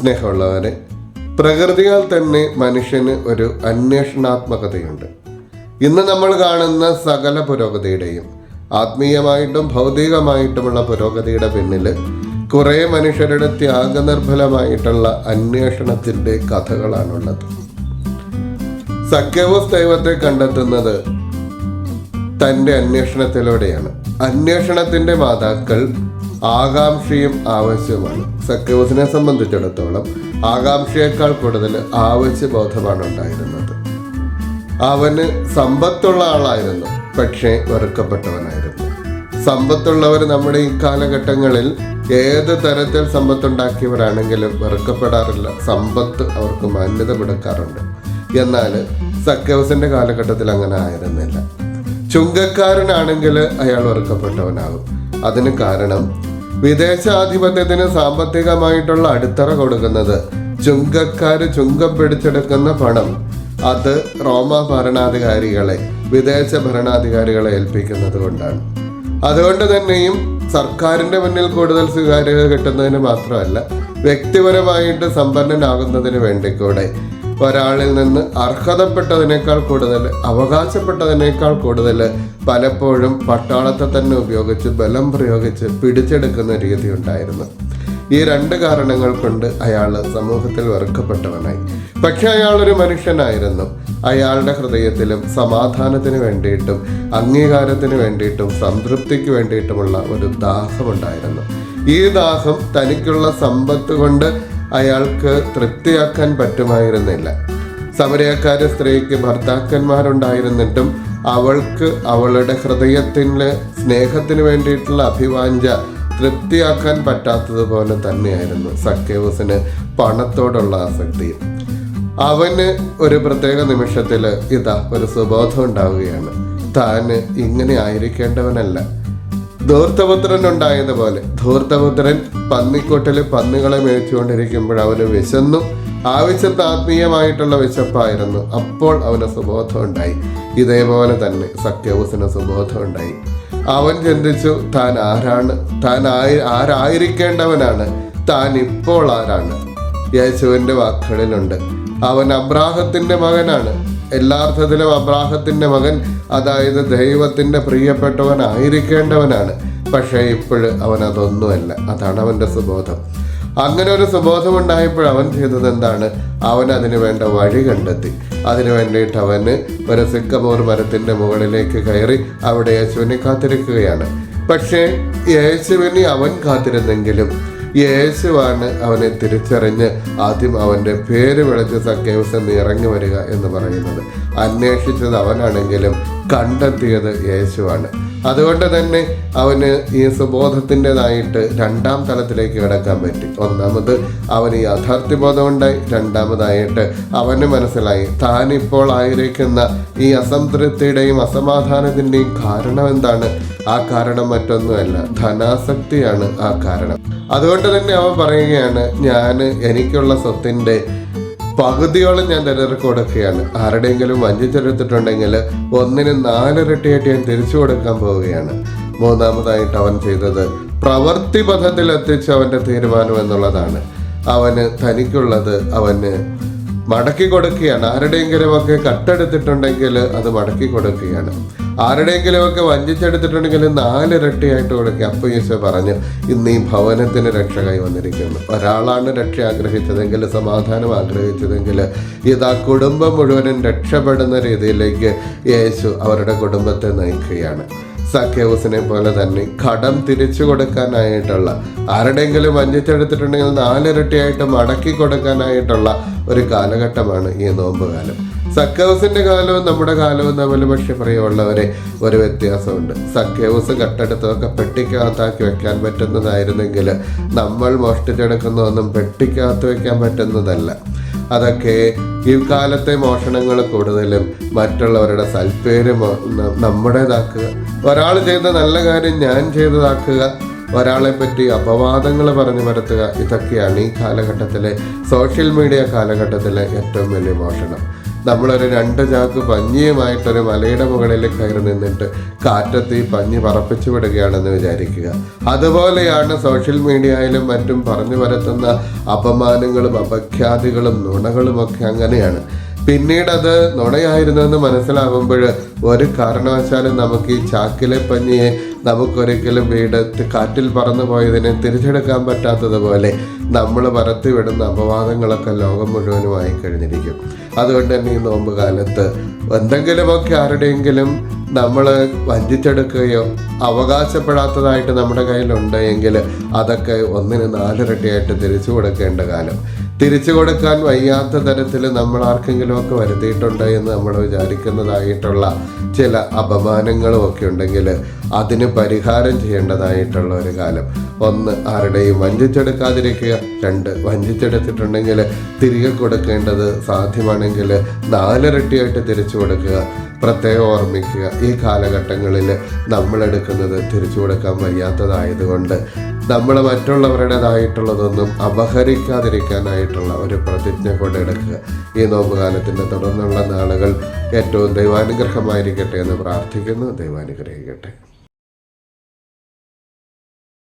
സ്നേഹമുള്ളവരെ പ്രകൃതിയാൽ തന്നെ മനുഷ്യന് ഒരു അന്വേഷണാത്മകതയുണ്ട്. ഇന്ന് നമ്മൾ കാണുന്ന സകല പുരോഗതിയുടെയും ആത്മീയമായിട്ടും ഭൗതികമായിട്ടുമുള്ള പുരോഗതിയുടെ പിന്നിൽ കുറേ മനുഷ്യരുടെ ത്യാഗനിർഭലമായിട്ടുള്ള അന്വേഷണത്തിന്റെ കഥകളാണുള്ളത്. സഖ്യവസ് ദൈവത്തെ കണ്ടെത്തുന്നത് തന്റെ അന്വേഷണത്തിലൂടെയാണ്. അന്വേഷണത്തിന്റെ മാതാക്കൾ ആകാംക്ഷയും ആവശ്യവുമാണ് സഖ്യവസിനെ സംബന്ധിച്ചിടത്തോളം ആകാംക്ഷയേക്കാൾ കൂടുതൽ ആവശ്യബോധമാണ് ഉണ്ടായിരുന്നത്. അവന് സമ്പത്തുള്ള ആളായിരുന്നു പക്ഷേ വെറുക്കപ്പെട്ടവനായിരുന്നു. സമ്പത്തുള്ളവർ നമ്മുടെ ഈ കാലഘട്ടങ്ങളിൽ ഏത് തരത്തിൽ സമ്പത്തുണ്ടാക്കിയവരാണെങ്കിലും വെറുക്കപ്പെടാറില്ല. സമ്പത്ത് അവർക്ക് മാന്യത കൊടുക്കാറുണ്ട് എന്നാൽ സഖ്യവസിന്റെ കാലഘട്ടത്തിൽ അങ്ങനെ ആയിരുന്നില്ല. ചുങ്കക്കാരനാണെങ്കിൽ അയാൾ വെറുക്കപ്പെട്ടവനാകും. അതിന് കാരണം വിദേശാധിപത്യത്തിന് സാമ്പത്തികമായിട്ടുള്ള അടിത്തറ കൊടുക്കുന്നത് ചുങ്കക്കാര് ചുങ്കം പിടിച്ചെടുക്കുന്ന പണം. അത് റോമ ഭരണാധികാരികളെ വിദേശ ഭരണാധികാരികളെ ഏൽപ്പിക്കുന്നത് കൊണ്ടാണ്. അതുകൊണ്ട് തന്നെയും സർക്കാരിന്റെ മുന്നിൽ കൂടുതൽ സ്വീകാര്യത കിട്ടുന്നതിന് മാത്രമല്ല വ്യക്തിപരമായിട്ട് സമ്പന്നനാകുന്നതിന് വേണ്ടി കൂടെ ഒരാളിൽ നിന്ന് അർഹതപ്പെട്ടതിനേക്കാൾ കൂടുതൽ അവകാശപ്പെട്ടതിനേക്കാൾ കൂടുതൽ പലപ്പോഴും പട്ടാളത്തെ തന്നെ ഉപയോഗിച്ച് ബലം പ്രയോഗിച്ച് പിടിച്ചെടുക്കുന്ന രീതി ഉണ്ടായിരുന്നു. ഈ രണ്ട് കാരണങ്ങൾ കൊണ്ട് അയാൾ സമൂഹത്തിൽ വെറുക്കപ്പെട്ടവനായി. പക്ഷെ അയാൾ ഒരു മനുഷ്യനായിരുന്നു. അയാളുടെ ഹൃദയത്തിലും സമാധാനത്തിന് വേണ്ടിയിട്ടും അംഗീകാരത്തിന് വേണ്ടിയിട്ടും സംതൃപ്തിക്ക് വേണ്ടിയിട്ടുമുള്ള ഒരു ദാഹമുണ്ടായിരുന്നു. ഈ ദാഹം തനിക്കുള്ള സമ്പത്ത് കൊണ്ട് അയാൾക്ക് തൃപ്തിയാക്കാൻ പറ്റുമായിരുന്നില്ല. സമരക്കാരി സ്ത്രീക്ക് ഭർത്താക്കന്മാരുണ്ടായിരുന്നിട്ടും അവൾക്ക് അവളുടെ ഹൃദയത്തിന് സ്നേഹത്തിന് വേണ്ടിയിട്ടുള്ള അഭിവാഞ്ച തൃപ്തിയാക്കാൻ പറ്റാത്തതുപോലെ തന്നെയായിരുന്നു സക്കേവസിന് പണത്തോടുള്ള ആസക്തി. അവന് ഒരു പ്രത്യേക നിമിഷത്തിൽ ഇതാ ഒരു സുബോധം ഉണ്ടാവുകയാണ്. താൻ ഇങ്ങനെ ആയിരിക്കേണ്ടവനല്ല. ധൂർത്തപുത്രൻ ഉണ്ടായതുപോലെ ധൂർത്തപുത്രൻ പന്നിക്കൊട്ടിൽ പന്നികളെ മേടിച്ചുകൊണ്ടിരിക്കുമ്പോൾ അവന് വിശന്നു. ആവശ്യത്തെ ആത്മീയമായിട്ടുള്ള വിശപ്പായിരുന്നു. അപ്പോൾ അവന് സുബോധം ഉണ്ടായി. ഇതേപോലെ തന്നെ സത്യവസിന് സുബോധം ഉണ്ടായി. അവൻ ചിന്തിച്ചു താൻ ആരാണ്? താൻ ആയി ആരായിരിക്കേണ്ടവനാണ്? താൻ ഇപ്പോൾ ആരാണ്? യേശുവിന്റെ വാക്കുകളിലുണ്ട്. അവൻ അബ്രാഹത്തിന്റെ മകനാണ്. എല്ലാ അബ്രാഹത്തിന്റെ മകൻ അതായത് ദൈവത്തിന്റെ പ്രിയപ്പെട്ടവനായിരിക്കേണ്ടവനാണ്. പക്ഷേ ഇപ്പോഴ് അവൻ അതൊന്നുമല്ല അതാണ് അവന്റെ സുബോധം. അങ്ങനെ ഒരു സുബോധം ഉണ്ടായപ്പോൾ അവൻ ചെയ്തത് എന്താണ്? അവൻ അതിനു വേണ്ട വഴി കണ്ടെത്തി. അതിനു വേണ്ടിയിട്ട് അവന് ഒരു സിക്കമോർ മരത്തിന്റെ മുകളിലേക്ക് കയറി അവിടെ യേശുവിനെ കാത്തിരിക്കുകയാണ്. പക്ഷേ യേശുവിനെ അവൻ കാത്തിരുന്നെങ്കിലും യേശുവാണ് അവനെ തിരിച്ചറിഞ്ഞ് ആദ്യം അവന്റെ പേര് വിളിച്ച് സക്കേവസ് എന്ന് ഇറങ്ങി വരിക എന്ന് പറയുന്നത്. അന്വേഷിച്ചത് അവനാണെങ്കിലും കണ്ടെത്തിയത് യേശുവാണ്. അതുകൊണ്ട് തന്നെ അവന് ഈ സുബോധത്തിന്റെതായിട്ട് രണ്ടാം തലത്തിലേക്ക് കിടക്കാൻ പറ്റി. ഒന്നാമത് അവന് യാഥാർത്ഥ്യ ബോധം ഉണ്ടായി. രണ്ടാമതായിട്ട് അവന് മനസ്സിലായി താനിപ്പോൾ ആയിരിക്കുന്ന ഈ അസംതൃപ്തിയുടെയും അസമാധാനത്തിന്റെയും കാരണം എന്താണ്? ആ കാരണം മറ്റൊന്നുമല്ല ധനാസക്തിയാണ് ആ കാരണം. അതുകൊണ്ട് തന്നെ അവൻ പറയുകയാണ് ഞാൻ എനിക്കുള്ള സ്വത്തിന്റെ പകുതിയോളം ഞാൻ തന്നെ റെക്കോർഡൊക്കെയാണ്. ആരുടെയെങ്കിലും വഞ്ചിച്ചെടുത്തിട്ടുണ്ടെങ്കിൽ ഒന്നിന് നാലിരട്ടിയായിട്ട് ഞാൻ തിരിച്ചു കൊടുക്കാൻ പോവുകയാണ്. മൂന്നാമതായിട്ട് അവൻ ചെയ്തത് പ്രവൃത്തി പഥത്തിൽ എത്തിച്ച അവന്റെ തീരുമാനം എന്നുള്ളതാണ്. അവന് തനിക്കുള്ളത് അവന് മടക്കി കൊടുക്കുകയാണ്. ആരുടെയെങ്കിലുമൊക്കെ കട്ടെടുത്തിട്ടുണ്ടെങ്കിൽ അത് മടക്കി കൊടുക്കുകയാണ്. ആരുടെയെങ്കിലുമൊക്കെ വഞ്ചിച്ചെടുത്തിട്ടുണ്ടെങ്കിൽ നാലിരട്ടിയായിട്ട് കൊടുക്കുക. അപ്പൊ യേശു പറഞ്ഞു ഇന്ന് ഈ ഭവനത്തിന് രക്ഷ കൈവന്നിരിക്കുന്നു. ഒരാളാണ് രക്ഷ ആഗ്രഹിച്ചതെങ്കിൽ സമാധാനം ആഗ്രഹിച്ചതെങ്കിൽ ഇതാ കുടുംബം മുഴുവനും രക്ഷപ്പെടുന്ന രീതിയിലേക്ക് യേശു അവരുടെ കുടുംബത്തെ നയിക്കുകയാണ്. സഖ്യവസിനെ പോലെ തന്നെ കടം തിരിച്ചു കൊടുക്കാനായിട്ടുള്ള ആരുടെയെങ്കിലും വഞ്ചിച്ചെടുത്തിട്ടുണ്ടെങ്കിൽ നാലിരട്ടിയായിട്ട് മടക്കി കൊടുക്കാനായിട്ടുള്ള ഒരു കാലഘട്ടമാണ് ഈ നോമ്പ് കാലം സക്കേവസിന്റെ കാലവും നമ്മുടെ കാലവും തമ്മിൽ പക്ഷെ പ്രിയമുള്ളവരെ ഒരു വ്യത്യാസമുണ്ട്. സക്കേവസ് കട്ടെടുത്തൊക്കെ പെട്ടിക്കകത്താക്കി വെക്കാൻ പറ്റുന്നതായിരുന്നെങ്കിൽ നമ്മൾ മോഷ്ടിച്ചെടുക്കുന്ന ഒന്നും പെട്ടിക്കകത്ത് വെക്കാൻ പറ്റുന്നതല്ല. അതൊക്കെ ഈ കാലത്തെ മോഷണങ്ങൾ കൂടുതലും മറ്റുള്ളവരുടെ സൽപ്പേര് നമ്മുടേതാക്കുക. ഒരാൾ ചെയ്ത നല്ല കാര്യം ഞാൻ ചെയ്തതാക്കുക. ഒരാളെ പറ്റി അപവാദങ്ങൾ പറഞ്ഞു പരത്തുക. ഇതൊക്കെയാണ് ഈ കാലഘട്ടത്തിലെ സോഷ്യൽ മീഡിയ കാലഘട്ടത്തിലെ ഏറ്റവും വലിയ മോഷണം. നമ്മളൊരു രണ്ട് ചാക്ക് പഞ്ഞിയുമായിട്ടൊരു മലയുടെ മുകളിൽ കയറി നിന്നിട്ട് കാറ്റത്ത് ഈ പഞ്ഞി പറപ്പിച്ചു വിടുകയാണെന്ന് വിചാരിക്കുക. അതുപോലെയാണ് സോഷ്യൽ മീഡിയയിലും മറ്റും പറഞ്ഞു പരത്തുന്ന അപമാനങ്ങളും അപഖ്യാതികളും നുണകളുമൊക്കെ അങ്ങനെയാണ്. പിന്നീട് അത് നുണയായിരുന്നു എന്ന് മനസ്സിലാകുമ്പോൾ ഒരു കാരണവശാലും നമുക്ക് ഈ ചാക്കിലെ പഞ്ഞിയെ നമുക്കൊരിക്കലും വീട് കാറ്റിൽ പറന്നു പോയതിനെ തിരിച്ചെടുക്കാൻ പറ്റാത്തതുപോലെ നമ്മൾ പരത്തി വിടുന്ന അപവാദങ്ങളൊക്കെ ലോകം മുഴുവനുമായി കഴിഞ്ഞിരിക്കും അതുകൊണ്ട് തന്നെ ഈ നോമ്പ് കാലത്ത് എന്തെങ്കിലുമൊക്കെ ആരുടെയെങ്കിലും നമ്മൾ വഞ്ചിച്ചെടുക്കുകയോ അവകാശപ്പെടാത്തതായിട്ട് നമ്മുടെ കയ്യിലുണ്ടെങ്കിൽ അതൊക്കെ ഒന്നിന് നാലിരട്ടിയായിട്ട് തിരിച്ചു കൊടുക്കേണ്ട കാലം. തിരിച്ചു കൊടുക്കാൻ വയ്യാത്ത തരത്തിൽ നമ്മൾ ആർക്കെങ്കിലുമൊക്കെ വരുത്തിയിട്ടുണ്ട് എന്ന് നമ്മൾ വിചാരിക്കുന്നതായിട്ടുള്ള ചില അപമാനങ്ങളും ഒക്കെ ഉണ്ടെങ്കിൽ അതിന് പരിഹാരം ചെയ്യേണ്ടതായിട്ടുള്ള ഒരു കാലം. ഒന്ന് ആരുടെയും വഞ്ചിച്ചെടുക്കാതിരിക്കുക. രണ്ട് വഞ്ചിച്ചെടുത്തിട്ടുണ്ടെങ്കിൽ തിരികെ കൊടുക്കേണ്ടത് സാധ്യമാണെങ്കിൽ നാലിരട്ടിയായിട്ട് തിരിച്ചു കൊടുക്കുക. പ്രത്യേകം ഓർമ്മിക്കുക ഈ കാലഘട്ടങ്ങളിൽ നമ്മളെടുക്കുന്നത് തിരിച്ചു കൊടുക്കാൻ വയ്യാത്തതായതുകൊണ്ട് നമ്മൾ മറ്റുള്ളവരുടേതായിട്ടുള്ളതൊന്നും അപഹരിക്കാതിരിക്കാനായിട്ടുള്ള ഒരു പ്രതിജ്ഞ കൊണ്ടെടുക്കുക ഈ നോമ്പുകാലത്തിന്റെ തുടർന്നുള്ള നാളുകൾ ഏറ്റവും ദൈവാനുഗ്രഹമായിരിക്കട്ടെ എന്ന് പ്രാർത്ഥിക്കുന്നു. ദൈവാനുഗ്രഹിക്കട്ടെ.